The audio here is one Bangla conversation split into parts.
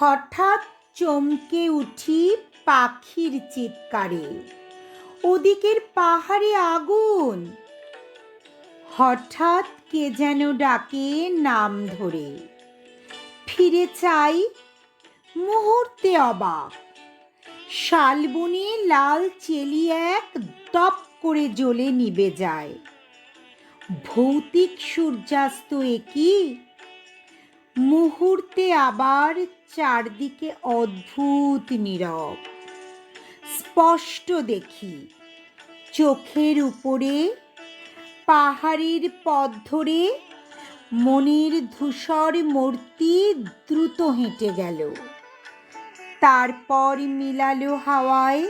হঠাৎ চমকে উঠি পাখির চিৎকারে। ওদিকের পাহাড়ে আগুন। হঠাৎ কে যেন ডাকে নাম ধরে। ফিরে চাই মুহূর্তে অবাক। শালবনে লাল চেলি এক দপ করে জ্বলে নিবে যায়। ভৌতিক সূর্যাস্ত একই মুহূর্তে আবার চারদিকে অদ্ভুত নীরব। স্পষ্ট দেখি, চোখের উপরে, পাহাড়ের পথ ধরে, মনের ধূসর মূর্তি দ্রুত হেঁটে গেল। তারপর মিলালো হাওয়ায়,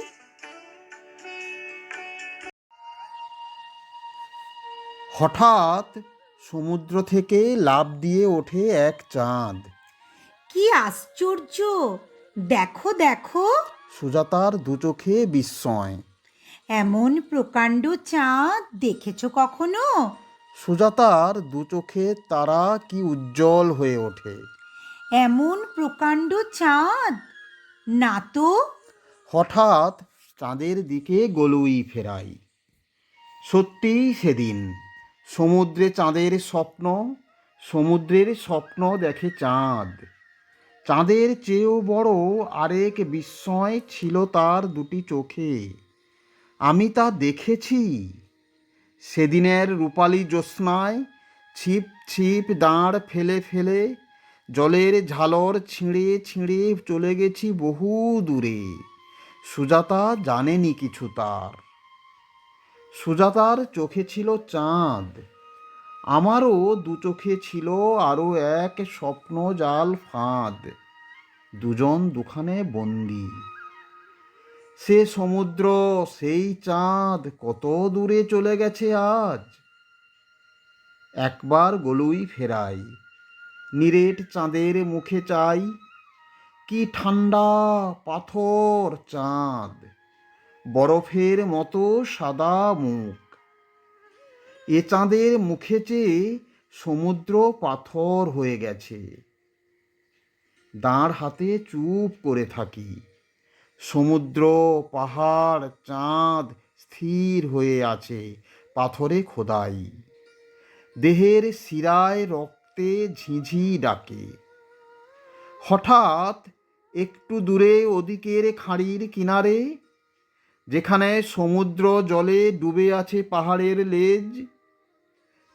হঠাৎ সমুদ্র থেকে লাফ দিয়ে ওঠে এক চাঁদ। কি আশ্চর্য! দেখো দেখো। সুজাতার দু চোখে বিস্ময়। এমন প্রকাণ্ড চাঁদ দেখেছ কখনো? সুজাতার দু চোখে তারা কি উজ্জ্বল হয়ে ওঠে। এমন প্রকাণ্ড চাঁদ? না তো। হঠাৎ চাঁদের দিকে গলুই ফেরাই। সত্যিই সেদিন সমুদ্রে চাঁদের স্বপ্ন, সমুদ্রের স্বপ্ন দেখে চাঁদ। চাঁদের চেয়েও বড় আরেক বিস্ময় ছিল তার দুটি চোখে। আমি তা দেখেছি। সেদিনের রূপালী জ্যোৎস্নায় ছিপ ছিপ দাঁড় ফেলে ফেলে জলের ঝালর ছিঁড়ে ছিঁড়ে চলে গেছি বহু দূরে। সুজাতা জানেনি কিছু তার। সুজাতার চোখে ছিল চাঁদ। আমারও দু চোখে ছিল আরও এক স্বপ্ন জাল ফাঁদ। দুজন দুখানে বন্দি। সে সমুদ্র, সেই চাঁদ, কত দূরে চলে গেছে আজ? একবার গলুই ফেরাই, নিরেট চাঁদের মুখে চাই, কি ঠান্ডা পাথর চাঁদ। বরফের মতো সাদা মুখ। এ চাঁদের মুখে চেয়ে সমুদ্র পাথর হয়ে গেছে। দাঁড় হাতে চুপ করে থাকি। সমুদ্র, পাহাড়, চাঁদ স্থির হয়ে আছে পাথরে খোদাই। দেহের শিরায় রক্তে ঝিঝি ডাকে। হঠাৎ একটু দূরে ওদিকের খাঁড়ির কিনারে যেখানে সমুদ্র জলে ডুবে আছে পাহাড়ের লেজ,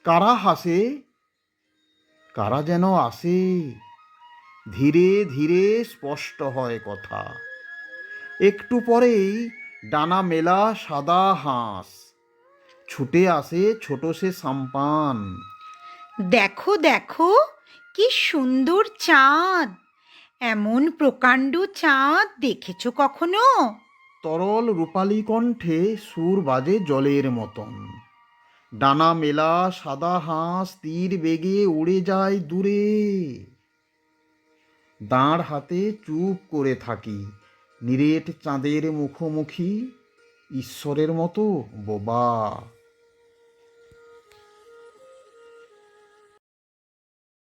কারা হাসে, কারা যেন আসে, ধীরে ধীরে স্পষ্ট হয় কথা। একটু পরেই ডানা মেলা সাদা হাঁস, ছুটে আসে ছোট সে সাম্পান। দেখো দেখো, কি সুন্দর চাঁদ! এমন প্রকাণ্ড চাঁদ দেখেছ কখনো? তরল রূপালি কণ্ঠে সুর বাজে জলের মতন। ডানা মেলা, সাদা হাঁস, তীর বেগে উড়ে যায় দূরে। দাঁড় হাতে চুপ করে থাকি, নিরেট চাঁদের মুখোমুখি, ঈশ্বরের মতো বোবা।